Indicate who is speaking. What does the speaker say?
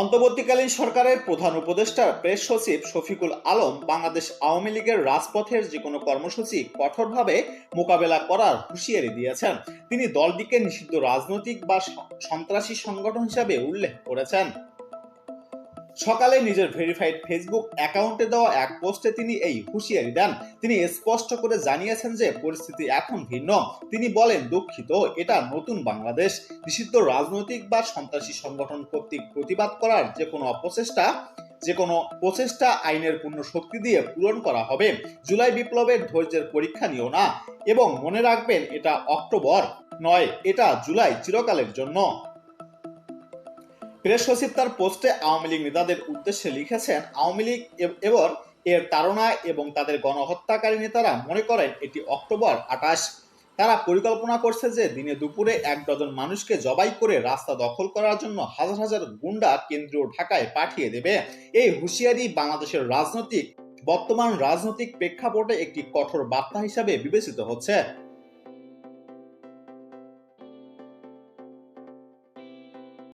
Speaker 1: অন্তর্বর্তীকালীন সরকারের প্রধান উপদেষ্টা, প্রেস সচিব শফিকুল আলম, বাংলাদেশ আওয়ামী লীগের রাজপথের যে কোনো কর্মসূচি কঠোরভাবে মোকাবেলা করার হুঁশিয়ারি দিয়েছেন। তিনি দলটিকে নিষিদ্ধ রাজনৈতিক বা সন্ত্রাসী সংগঠন হিসাবে উল্লেখ করেছেন। সকালে নিজের ভেরিফাইড ফেসবুক অ্যাকাউন্টে দেওয়া এক পোস্টে তিনি এই হুঁশিয়ারি দেন। তিনি স্পষ্ট করে জানিয়েছেন যে, পরিস্থিতি এখন ভিন্ন। তিনি বলেন, দুঃখিত, এটা নতুন বাংলাদেশ। নিষিদ্ধ রাজনৈতিক বা সন্ত্রাসী সংগঠন কর্তৃক প্রতিবাদ করার যে কোনো অপচেষ্টা যে কোনো প্রচেষ্টা আইনের পূর্ণ শক্তি দিয়ে পূরণ করা হবে। জুলাই বিপ্লবের ধৈর্যের পরীক্ষা নিও না এবং মনে রাখবেন, এটা অক্টোবর নয়, এটা জুলাই চিরকালের জন্য। প্রেস সচিব তার পোস্টে আওয়ামী লীগ নেতাদের উদ্দেশ্যে লিখেছেন, আওয়ামী লীগ এবার এর তাড়না এবং তাদের গণহত্যাকারী নেতারা মনে করেন এটি অক্টোবর আঠাশ। তারা পরিকল্পনা করছে যে দিনে দুপুরে এক ডজন মানুষকে জবাই করে রাস্তা দখল করার জন্য হাজার হাজার গুন্ডা কেন্দ্রীয় ঢাকায় পাঠিয়ে দেবে। এই হুঁশিয়ারি বাংলাদেশের রাজনৈতিক, বর্তমান রাজনৈতিক প্রেক্ষাপটে একটি কঠোর বার্তা হিসাবে বিবেচিত হচ্ছে।